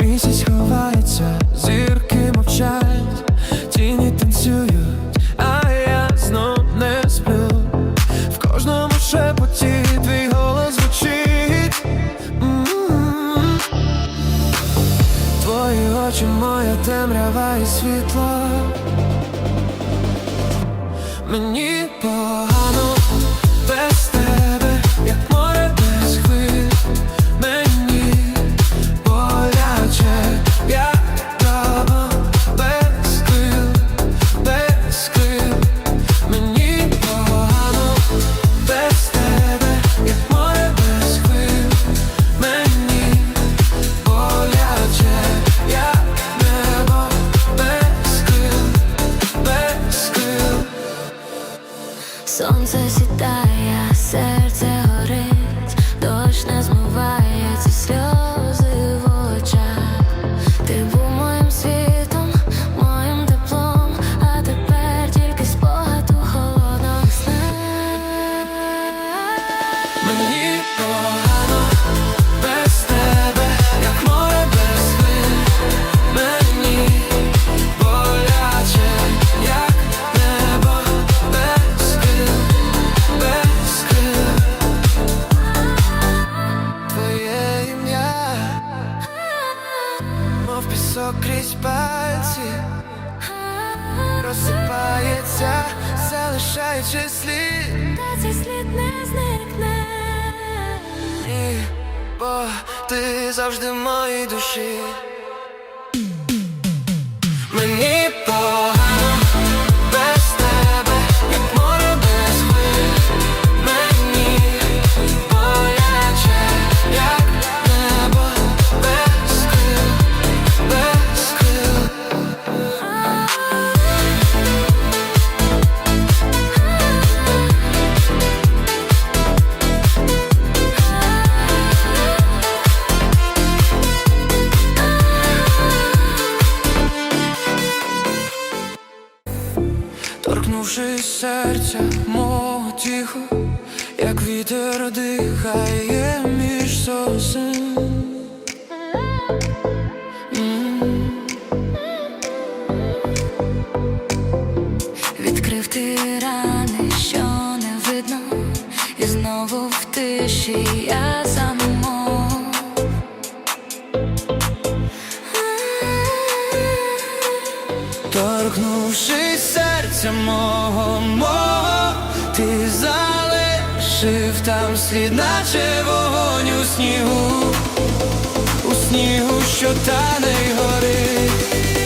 Місяць ховається, зірки мовчать. сонце сідає, серце горить, дощ не змиває ці сльози. завжди в моїй душі. в тиші я замов. Торкнувшись серця мого, мого, ти залишив там слід, наче вогонь у снігу, у снігу, що тане й горить.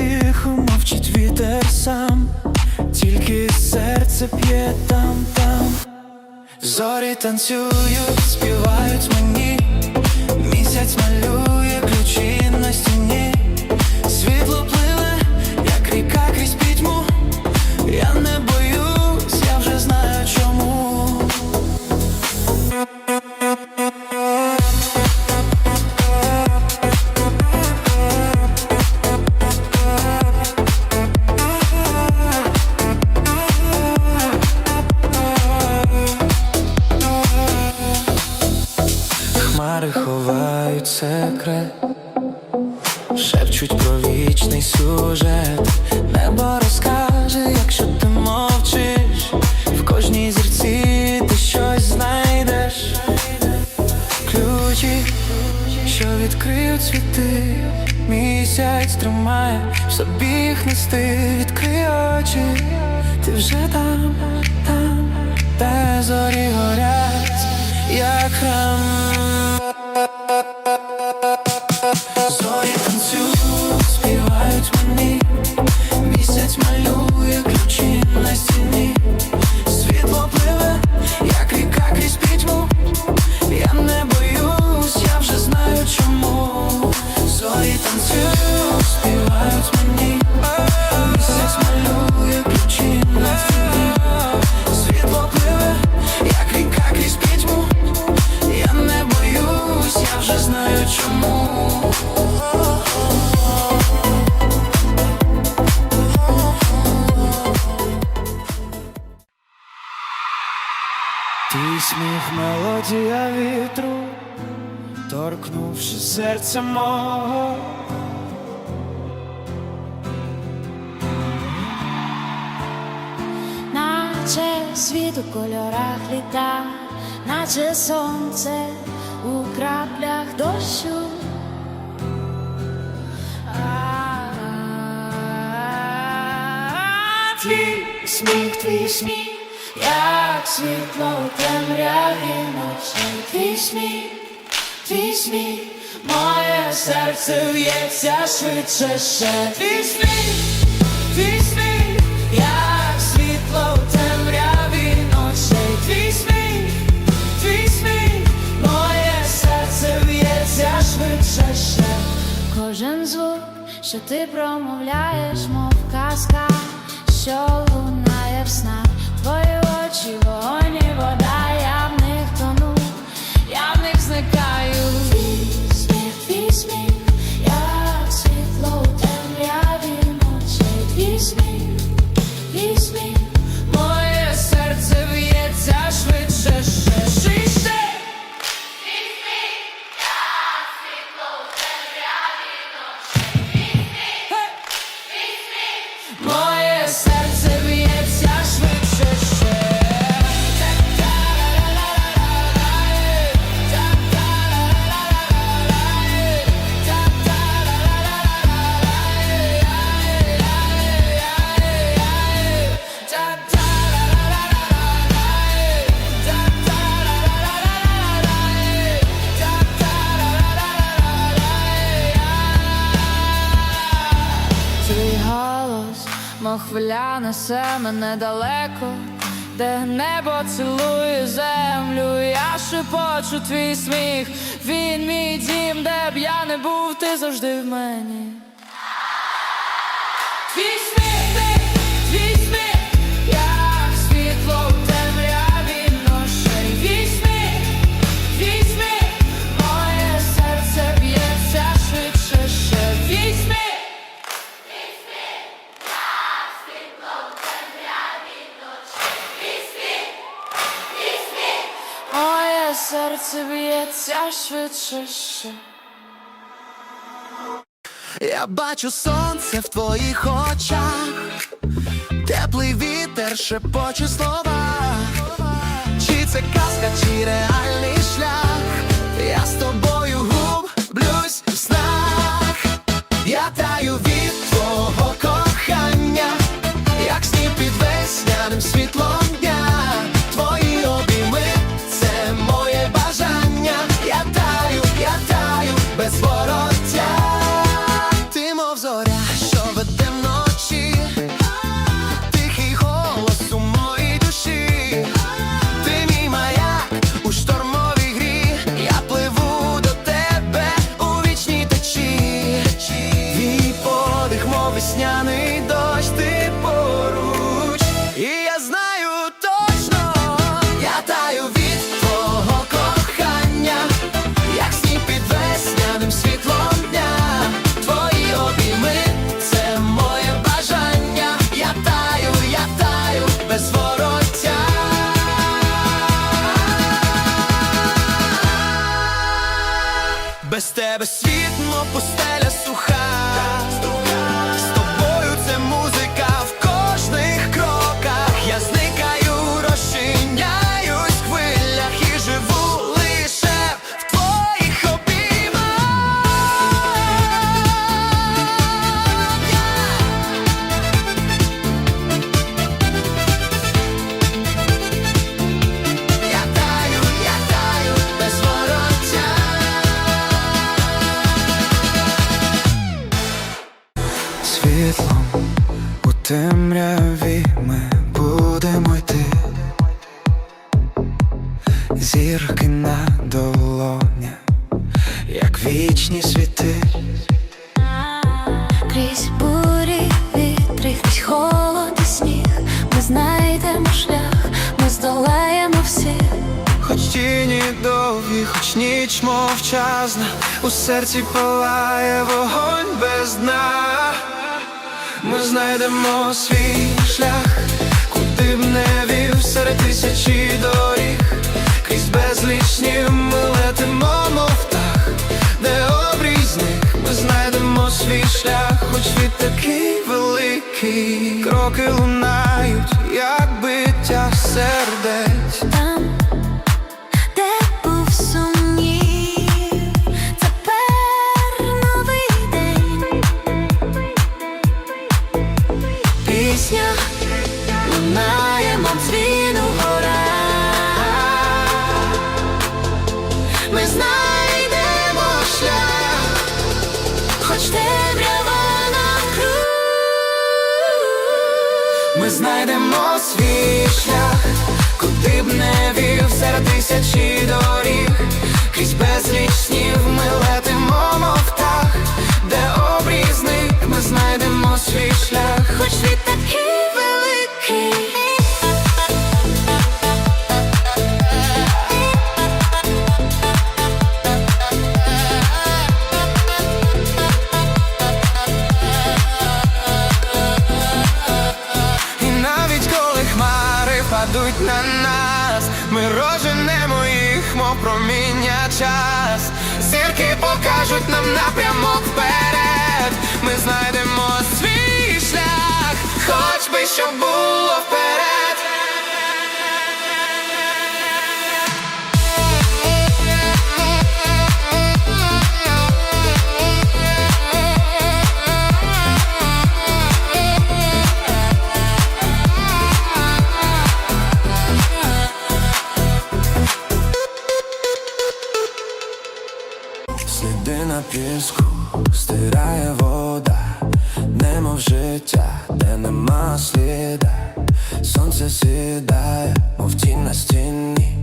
Тихо мовчить вітер сам, тільки серце п'є там, там. Зорі танцюють, співають мені, місяць малює що відкриють світи, місяць тримає в собі їх нести, відкрий очі, ти вже там, там, де зорі горять, як храм. Твій сміх мелодія вітру, торкнувши серця мого. наче світ у кольорах літа, наче сонце у краплях дощу. Твій сміх, твій сміх, як світло у темряві ночі. Твій сміх, твій сміх, моє серце в'ється швидше ще. Твій сміх, твій сміх, як світло у темряві ночей. Твій сміх, твій сміх, моє серце в'ється швидше ще. Кожен звук, що ти промовляєш, мов казка, що лунає в снах. Твої очі, вогонь вода, хвиля несе мене далеко, де небо цілує землю, я шепочу твій сміх, він мій дім, де б я не був, ти завжди в мені. Серце б'ється швидше ще. Я бачу сонце в твоїх очах, теплий вітер шепоче слова. Чи це казка, чи реальний шлях? Я з тобою тебе світло, пустеля суха. світлом у темряві ми будемо йти, зірки на долоні, як вічні світи, крізь бурі вітри, крізь холод і сніг, ми знайдемо шлях, ми здолаємо всіх, хоч тіні довгі, хоч ніч мовчазна, у серці палає вогонь без дна ми знайдемо свій шлях, куди б не вів серед тисячі доріг, крізь безлічні ми летимо, мов птах, де обрізник, ми знайдемо свій шлях, хоч він такий великий, кроки лунають, як биття сердець. йдуть на нас, ми роженемо їх, мов проміння час. Зірки покажуть нам напрямок вперед. Ми знайдемо свій шлях, хоч би що було вперед. піску стирає вода, немов життя, де нема сліда, сонце сідає, мов тінь на стіні.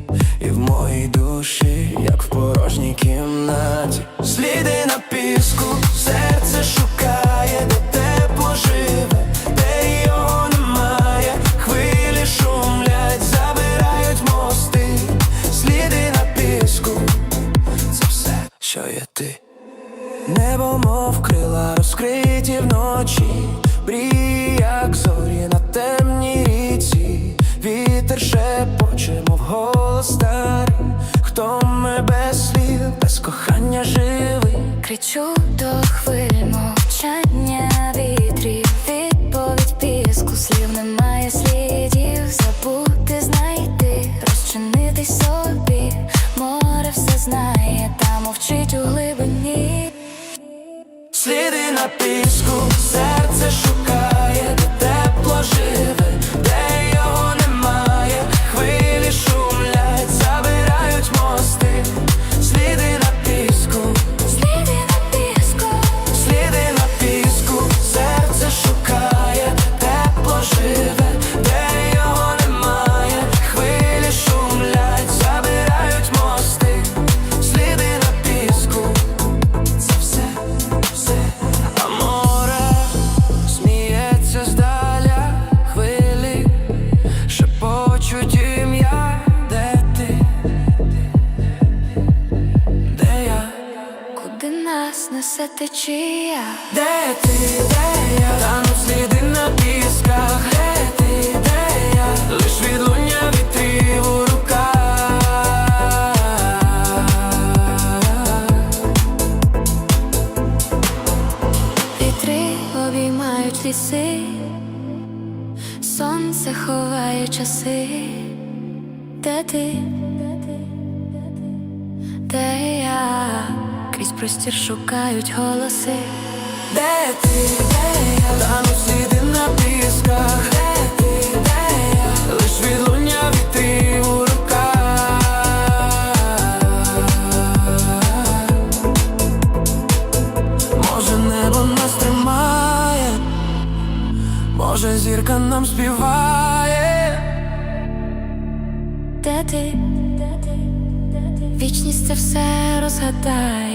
ліси, сонце ховає часи, де ти, де я? Крізь простір шукають голоси, де ти, де я? Там ну сліди на пісках, де ти, де я? Лиш від зірка нам співає. Де ти? Вічність це все розгадає.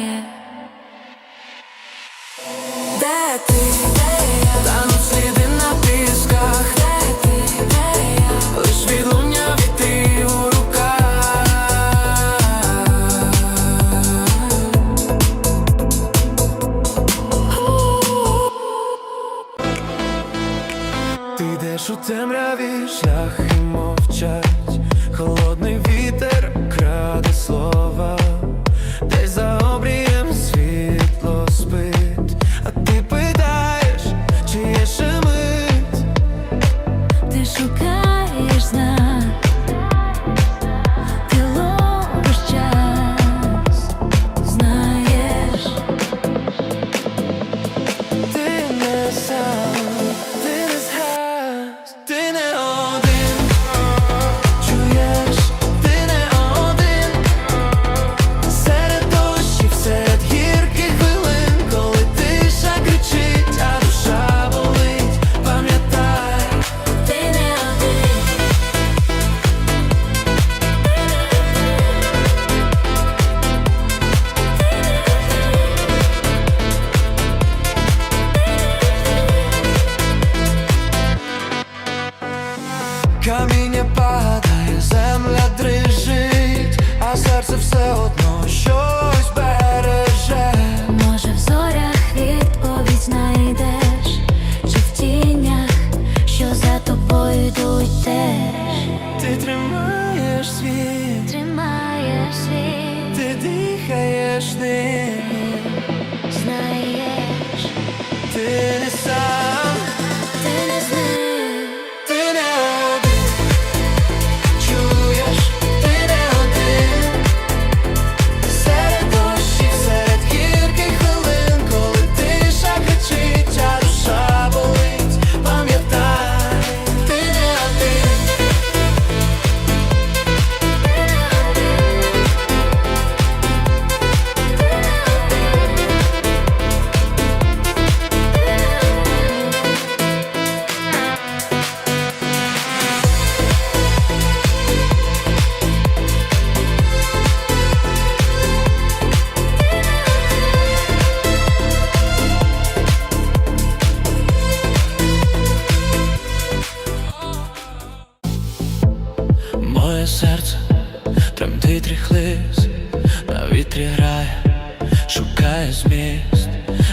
зміст,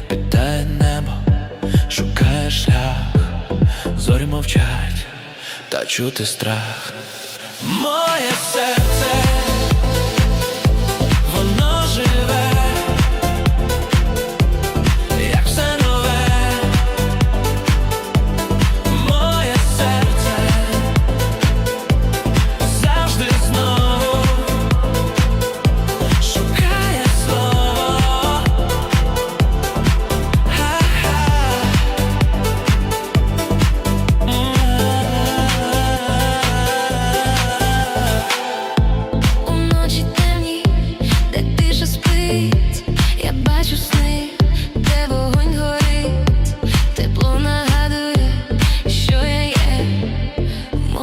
питає небо, шукає шлях, зорі мовчать, та чути страх, моє серце.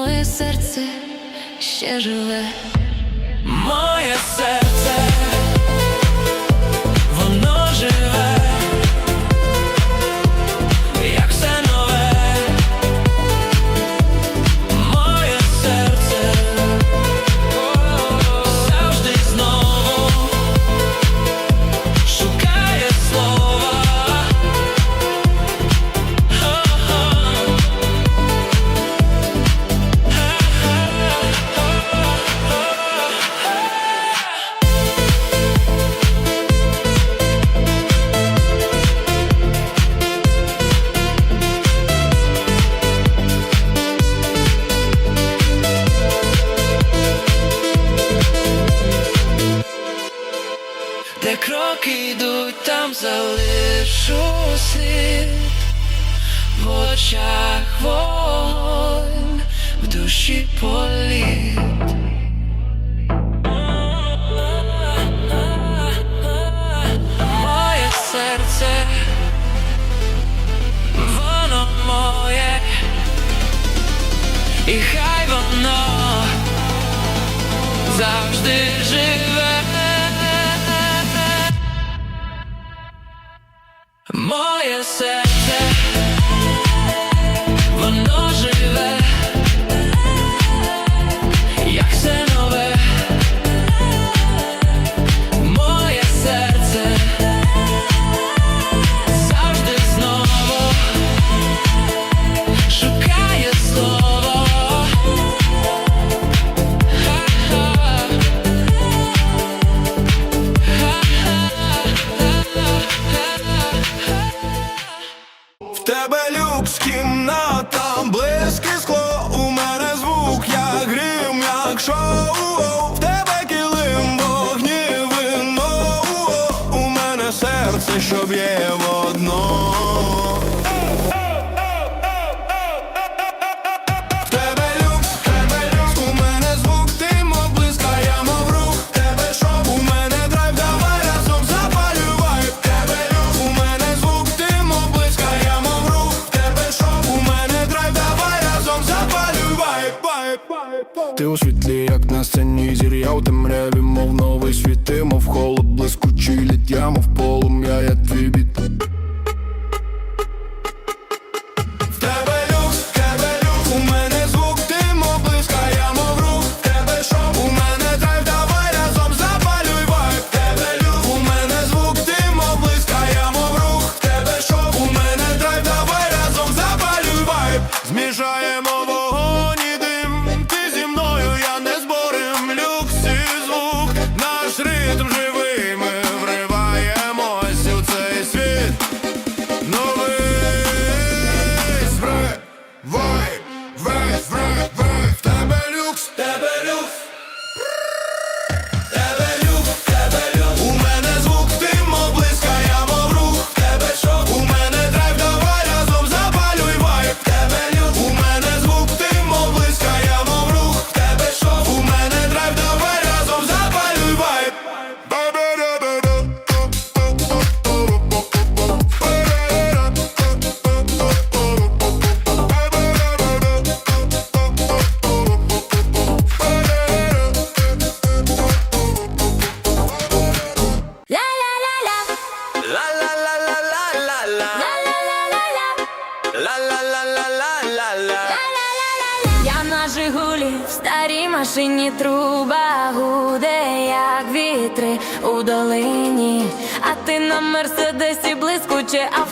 моє серце ще живе, моє серце. залишу слід в очах вогонь, в душі політ. Моє серце, воно моє, і хай воно завжди живе. Моє серце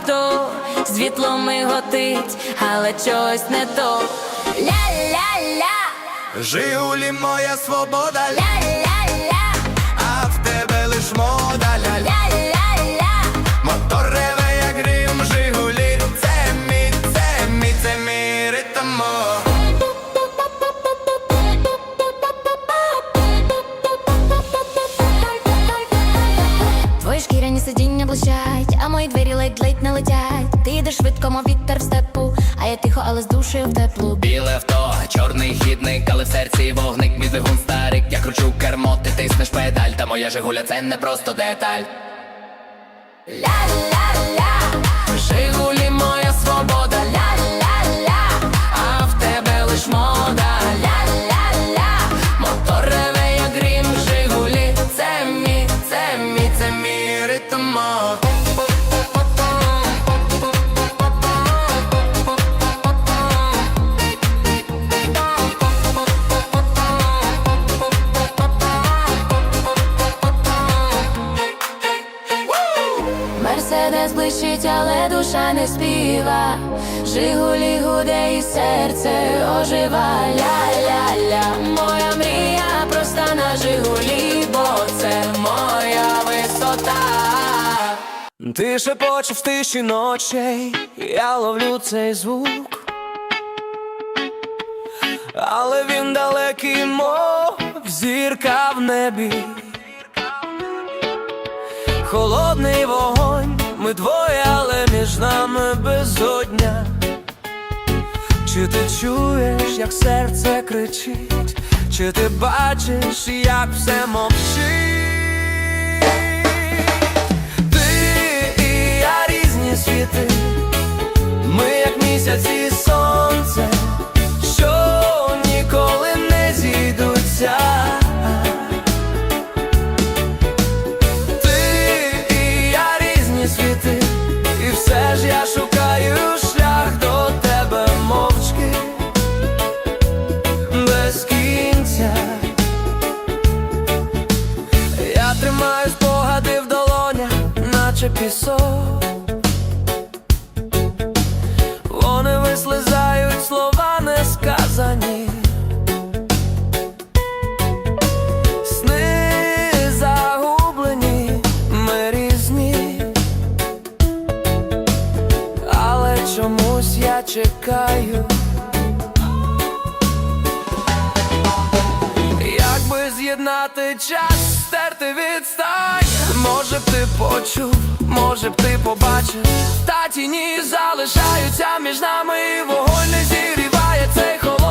авто, світло миготить, але чогось не то. Ля-ля-ля, Жигулі моя свобода, ля-ля-ля, а в тебе лиш мова. але з душею в теплу. Біле авто, чорний хідник, але в серці вогник, мій двигун старик, я кручу кермо, ти тиснеш педаль, та моя жигуля це не просто деталь. Ля-ля все блищить, але душа не співа. Жигулі гуде і серце ожива ля-ля-ля, моя мрія проста на жигулі, бо це моя висота. Ти шепочеш в тиші ночей, я ловлю цей звук. Але він далекий, мов зірка в небі, холодний вогонь ми двоє, але між нами безодня. Чи ти чуєш, як серце кричить, чи ти бачиш, як все мовчить? Ти і я різні світи, ми як місяць Дай, може б ти почув, може б ти побачив, та тіні залишаються між нами, вогонь не зігріває цей холод